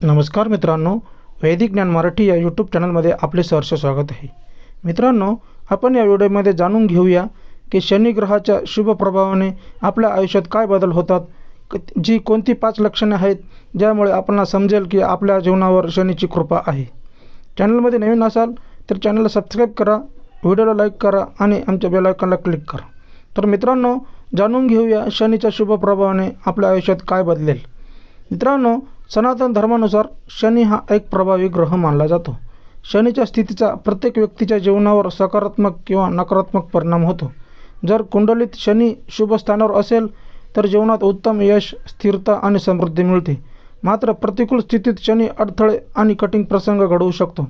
नमस्कार मित्रांनो वैदिक ज्ञान मराठी या यूट्यूब चॅनलमध्ये आपले सहर्ष स्वागत आहे. मित्रांनो आपण या व्हिडिओमध्ये जाणून घेऊया की शनी ग्रहाच्या शुभ प्रभावाने आपल्या आयुष्यात काय बदल होतात जी कोणती पाच लक्षणे आहेत ज्यामुळे आपल्याला समजेल की आपल्या जीवनावर शनीची कृपा आहे. चॅनलमध्ये नवीन असाल तर चॅनलला सबस्क्राईब करा व्हिडिओला लाईक करा आणि आमच्या बेलायकॉनला क्लिक करा. तर मित्रांनो जाणून घेऊया शनीच्या शुभ प्रभावाने आपल्या आयुष्यात काय बदलेल. मित्रांनो सनातन धर्मानुसार शनी हा एक प्रभावी ग्रह मानला जातो. शनीच्या स्थितीचा प्रत्येक व्यक्तीच्या जीवनावर सकारात्मक किंवा नकारात्मक परिणाम होतो. जर कुंडलीत शनी शुभस्थानावर असेल तर जीवनात उत्तम यश स्थिरता आणि समृद्धी मिळते. मात्र प्रतिकूल स्थितीत शनी अडथळे आणि कठीण प्रसंग घडवू शकतो.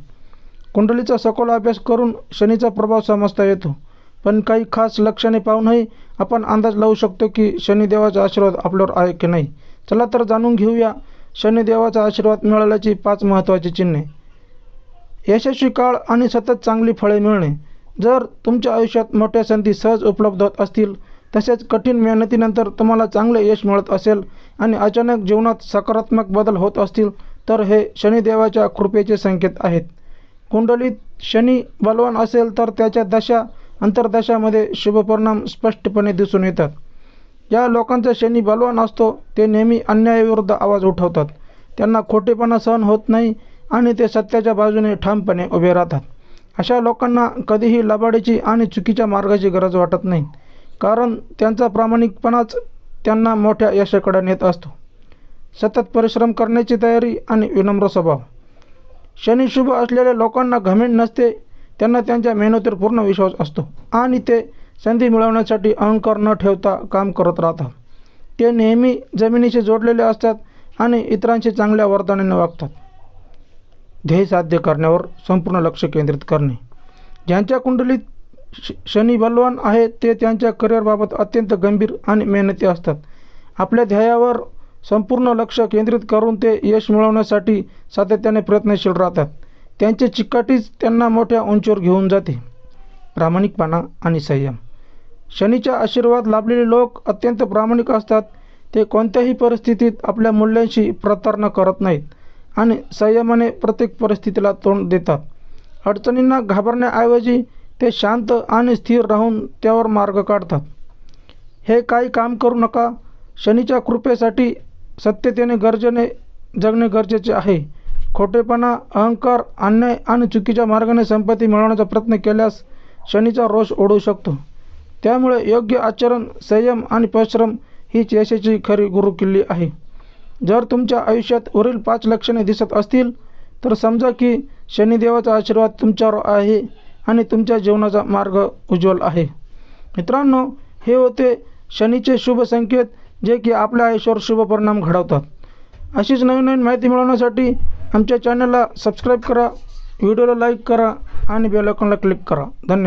कुंडलीचा सखोल अभ्यास करून शनीचा प्रभाव समजता येतो. पण काही खास लक्षणे पाहूनही आपण अंदाज लावू शकतो की शनिदेवाचा आशीर्वाद आपल्यावर आहे की नाही. चला तर जाणून घेऊया शनिदेवाचा आशीर्वाद मिळाल्याची पाच महत्त्वाची चिन्हे. यशस्वी काळ आणि सतत चांगली फळे मिळणे. जर तुमच्या आयुष्यात मोठ्या संधी सहज उपलब्ध होत असतील तसेच कठीण मेहनतीनंतर तुम्हाला चांगले यश मिळत असेल आणि अचानक जीवनात सकारात्मक बदल होत असतील तर हे शनिदेवाच्या कृपेचे संकेत आहेत. कुंडलीत शनी बलवान असेल तर त्याच्या दशा अंतर्दशामध्ये शुभपरिणाम स्पष्टपणे दिसून येतात. ज्या लोकांचा शनी बलवान असतो ते नेहमी अन्यायाविरुद्ध आवाज उठवतात. त्यांना खोटेपणा सहन होत नाही आणि ते सत्याच्या बाजूने ठामपणे उभे राहतात. अशा लोकांना कधीही लबाडीची आणि चुकीच्या मार्गाची गरज वाटत नाही कारण त्यांचा प्रामाणिकपणाच त्यांना मोठ्या यशाकडे नेत असतो. सतत परिश्रम करण्याची तयारी आणि विनम्र स्वभाव. शनी शुभ असलेल्या लोकांना घमेंड नसते त्यांना त्यांच्या मेहनतीवर पूर्ण विश्वास असतो आणि ते संधी मिळवण्यासाठी अहंकार न ठेवता काम करत राहतात. ते नेहमी जमिनीशी जोडलेले असतात आणि इतरांशी चांगल्या वर्तनाने वागतात. ध्येय साध्य करण्यावर संपूर्ण लक्ष केंद्रित करणे. ज्यांच्या कुंडलीत श शनी बलवान आहे ते त्यांच्या करिअरबाबत अत्यंत गंभीर आणि मेहनती असतात. आपल्या ध्येयावर संपूर्ण लक्ष केंद्रित करून ते यश मिळवण्यासाठी सातत्याने प्रयत्नशील राहतात. त्यांची चिकाटीच त्यांना मोठ्या उंचीवर घेऊन जाते. प्रामाणिकपणा आणि संयम. शनीचा आशीर्वाद लाभलेले लोक अत्यंत प्रामाणिक असतात. ते कोणत्याही परिस्थितीत आपल्या मूल्यांशी प्रतारणा करत नाहीत आणि संयमाने प्रत्येक परिस्थितीला तोंड देतात. अडचणींना घाबरण्याऐवजी ते शांत आणि स्थिर राहून त्यावर मार्ग काढतात. हे काही काम करू नका. शनीच्या कृपेसाठी सत्यतेने गरजेने जगणे गरजेचे आहे. खोटेपणा अहंकार अन्याय आणि चुकीच्या मार्गाने संपत्ती मिळवण्याचा प्रयत्न केल्यास शनीचा रोष ओढू शकतो. त्यामुळे योग्य आचरण संयम आणि परिश्रम हीच यशाची खरी गुरुकिल्ली आहे. जर तुमच्या आयुष्यात वरील पाच लक्षणे दिसत असतील तर समजा की शनिदेवाचा आशीर्वाद तुमच्यावर आहे आणि तुमच्या जीवनाचा मार्ग उज्ज्वल आहे. मित्रांनो हे होते शनीचे शुभ संकेत जे की आपल्या आयुष्यावर शुभ परिणाम घडवतात. अशीच नवीन नवीन माहिती मिळवण्यासाठी आमच्या चॅनलला सबस्क्राईब करा व्हिडिओला लाईक करा आणि बेल आयकॉनला क्लिक करा. धन्यवाद.